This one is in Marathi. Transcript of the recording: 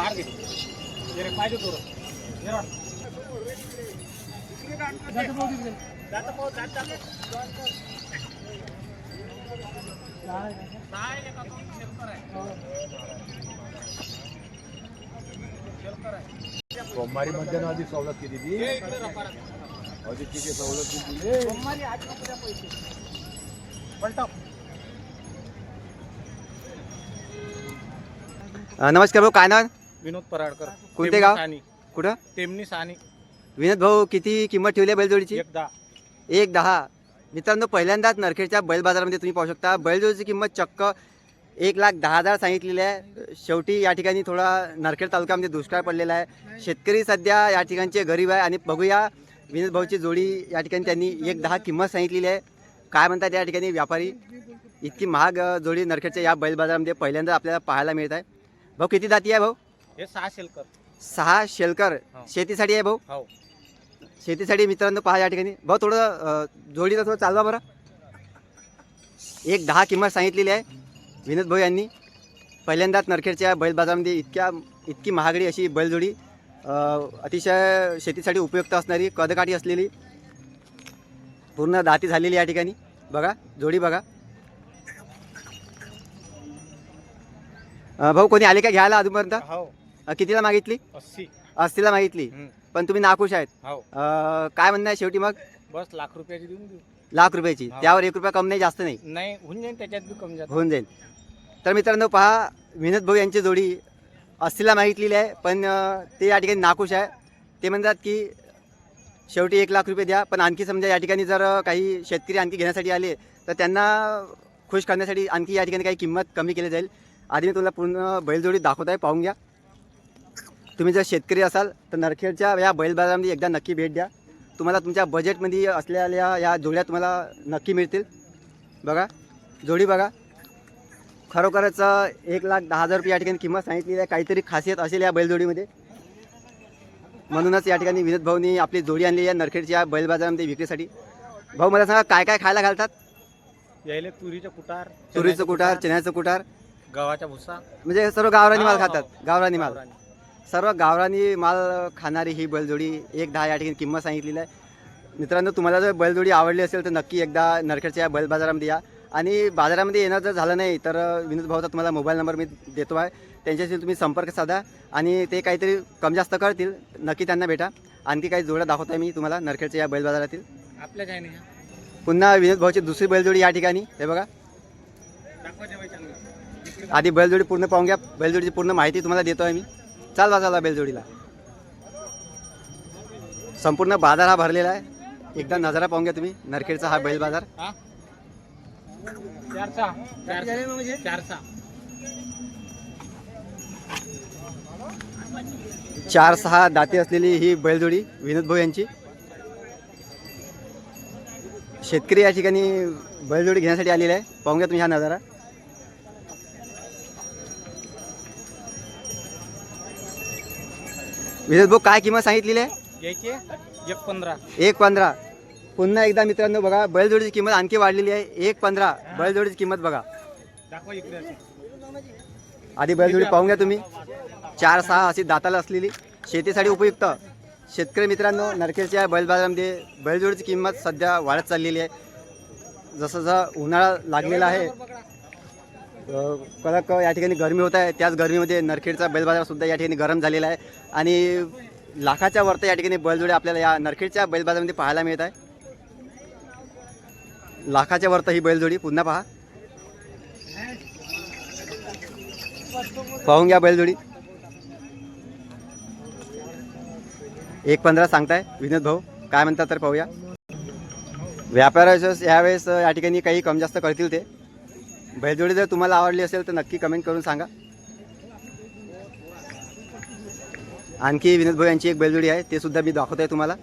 बाहेर पाहिजे आहे. सोमवारी मध्यान आधी सवलत केली ती ये इकडे रपारा. अधिक किती सवलत दिली? सोमवारी आज पैसे. पलटा नमस्कार भाऊ काय नाव? विनोद पराडकर. कोणते गाव? सानी. कुठं? टेमनी सानी. विनोद भाऊ किती किंमत ठेवली आहे बैलजोडीची? एकदा एक दहा. मित्रांनो पहिल्यांदाच नरखेडच्या बैल बाजारामध्ये तुम्ही पाहू शकता. बैलजोडीची किंमत चक्क एक लाख दहा हजार सांगितलेली आहे. शेवटी या ठिकाणी थोडा नरखेड तालुक्यामध्ये दुष्काळ पडलेला आहे. शेतकरी सध्या या ठिकाणचे गरीब आहे आणि बघूया विनोद भाऊची जोडी या ठिकाणी त्यांनी एक दहा किंमत सांगितलेली आहे. काय म्हणतात या ठिकाणी व्यापारी? इतकी महाग अ, जोडी नरखेडच्या या बैल बाजारामध्ये पहिल्यांदा आपल्याला पाहायला मिळत आहे. भाऊ किती जाती आहे भाऊ? हे सहा शेलकर. सहा शेलकर. हो. शेतीसाठी आहे भाऊ? हो. शेतीसाठी मित्रांनो पहा या ठिकाणी. भाऊ थोडं अ, जोडीचं थोडं चालवा बरं. एक दहा किंमत सांगितलेली आहे विनोद भाऊ यांनी. पहिल्यांदाच नरखेडच्या बैल बाजारामध्ये इतक्या इतकी महागडी अशी बैलजोडी अ, अतिशय शेतीसाठी उपयुक्त असणारी कदकाठी असलेली पूर्ण दाती झालेली या ठिकाणी. बघा जोडी बघा. अ, भाऊ कोणी आले का घ्यायला अजूनपर्यंत? हो. अ, कितीला मागितली? अस्सी. अस्सीला मागितली. पण तुम्ही नाखुश आहेत. हो. अ, काय म्हणणं आहे शेवटी मग? बस लाख रुपयाची देऊन देऊ. लाख रुपयाची. हा. त्यावर एक रुपया कम नाही जास्त नाही. नाही होऊन जाईल त्याच्यात बी कमी जात. होऊन जाईल. तर मित्रांनो पहा विनोद भाऊ यांची जोडी अस्सीला मागितलेली आहे पण अ, ते या ठिकाणी नाखुश आहे. ते म्हणतात की शेवटी एक लाख रुपये द्या पण आणखी समजा या ठिकाणी जर काही शेतकरी आणखी घेण्यासाठी आले तर त्यांना खुश करण्यासाठी आणखी या ठिकाणी काही किंमत कमी केली जाईल. आधी मी तुम्हाला पूर्ण बैलजोडी दाखवत आहे पाहून घ्या. तुम्ही जर शेतकरी असाल तर नरखेडच्या या बैल बाजारामध्ये एकदा नक्की भेट द्या. तुम्हाला तुमच्या बजेटमध्ये असलेल्या या जोड्या तुम्हाला नक्की मिळतील. बघा जोडी बघा. खरोखरच एक लाख दहा हजार रुपये या ठिकाणी किंमत सांगितलेली आहे. काहीतरी खासियत असेल या बैलजोडीमध्ये. म्हणूनच या ठिकाणी विनोद भाऊनी आपली जोडी आणली आहे नरखेडच्या बैल बाजारामध्ये विक्रीसाठी. भाऊ मला सांगा काय काय खायला घालतात? यायले तुरीचं कुटार तुरीचं कुटार चण्याचं कुटार. गव्हाचा भुसा. म्हणजे सर्व गावरानी माल हा, खातात. हो. गावरानी माल. सर्व गावरानी माल खाणारी ही बैलजोडी एक दहा या ठिकाणी किंमत सांगितलेली आहे. मित्रांनो तुम्हाला जर बैलजोडी आवडली असेल तर नक्की एकदा नरखेडच्या या बैल बाजारामध्ये या. आणि बाजारामध्ये येणं जर झालं नाही तर विनोद भाऊचा तुम्हाला मोबाईल नंबर मी देतो आहे. त्यांच्याशी तुम्ही संपर्क साधा आणि ते काहीतरी कमी जास्त करतील. नक्की त्यांना भेटा. आणखी काही जोड्या दाखवतो आहे मी तुम्हाला नरखेडच्या या बैल बाजारातील. आपल्याच आहे ना ह्या. पुन्हा विनोद भाऊची दुसरी बैलजोडी या ठिकाणी. हे बघा. आधी बैलजोडी पूर्ण पाहून घ्या. बैलजोडीची पूर्ण माहिती तुम्हाला देतो आहे मी. चालवा चालवा बैलजोडीला. संपूर्ण बाजार हा भरलेला आहे. एकदा नजारा पाहून घ्या तुम्ही नरखेडचा हा बैल बाजार. चार सहा दाते असलेली ही बैलजोडी विनोद भाऊ यांची. शेतकरी या ठिकाणी बैलजोडी घेण्यासाठी आलेले आहे. पाहून घ्या तुम्ही हा नजारा. विनोद भाऊ काय किंमत सांगितलेली आहे? एक पंधरा. एक पंधरा. पुन्हा एकदा मित्रांनो बघा बैलजोडीची किंमत आणखी वाढलेली आहे. एक पंधरा. बैलजोडीची किंमत बघा. दाखवा इकडे अशी. आधी बैलजोडी पाहून घ्या तुम्ही. चार सहा अशी दाताला असलेली. शेतीसाठी उपयुक्त. शेतकरी मित्रांनो नरखेडच्या बैल बाजारामध्ये बैलजोडीची किंमत सध्या वाढत चाललेली आहे. जसं जसं उन्हाळा लागलेला आहे कडक या ठिकाणी गरमी होत आहे त्याच गरमीमध्ये नरखेडचा बैलबाजारसुद्धा या ठिकाणी गरम झालेला आहे. आणि लाखाच्या वरती या ठिकाणी बैलजोडी आपल्याला या नरखेडच्या बैलबाजारामध्ये पाहायला मिळत आहे. लाखाच्या वरती ही बैलजोडी पुन्हा पहा. पाहून घ्या बैलजोडी. एक पंधरा सांगताय विनोद भाऊ काय म्हणतात तर पाहूया. व्यापाराचं यावेळेस या ठिकाणी काही कमी जास्त करतील ते. बैलजोडी जर तुम्हाला आवडली असेल तर नक्की कमेंट करून सांगा. आणखी विनोद भाऊ यांची एक बैलजोडी आहे ते सुद्धा मी दाखवत आहे तुम्हाला.